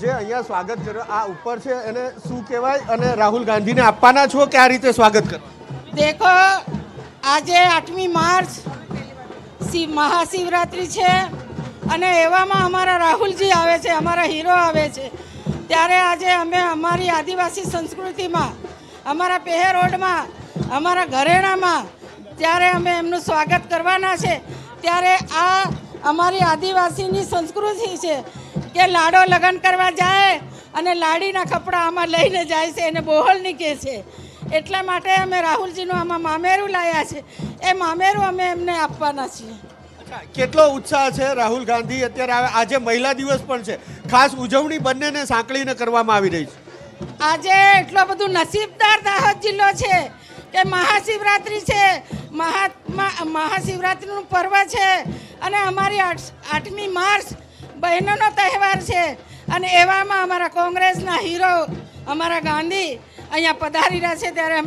જે અહીંયા સ્વાગત કર્યો આ ઉપર છે એને શું કહેવાય? અને રાહુલ ગાંધીને આપવાના છો કે આ રીતે સ્વાગત કરો દેખો, આજે આઠમી માર્ચ શિવ, મહાશિવરાત્રિ છે અને એવામાં અમારા રાહુલજી આવે છે, અમારા હીરો આવે છે. ત્યારે આજે અમે અમારી આદિવાસી સંસ્કૃતિમાં, અમારા પહેરોડમાં અમારા ઘરેણામાં ત્યારે અમે એમનું સ્વાગત કરવાના છે, ત્યારે આ અમારી આદિવાસીની સંસ્કૃતિ છે કે લાડો લગ્ન કરવા જાય અને લાડીના કપડાં આમાં લઈને જાય છે એને બોહલની કહે છે. એટલા માટે અમે રાહુલજીનું આમાં મામેરું લાવ્યા છે. એ મામેરું અમે એમને આપવાના છીએ. કેટલો ઉત્સાહ છે રાહુલ ગાંધી? અત્યારે આજે મહિલા દિવસ પણ છે. ખાસ ઉજવણી બંનેને સાંકળીને કરવામાં આવી રહી છે. આજે એટલો બધું નસીબદાર દાહોદ જિલ્લો છે કે મહાશિવરાત્રિ છે. મહાત્મા મહાશિવરાત્રિનું પર્વ છે. અને અમારી આઠ આઠમી માર્ચ બહેનોનો તહેવાર છે. અને એવામાં અમારા કોંગ્રેસના હીરો અમારા ગાંધી અહીંયા પધારી રહ્યા છે ત્યારે અમને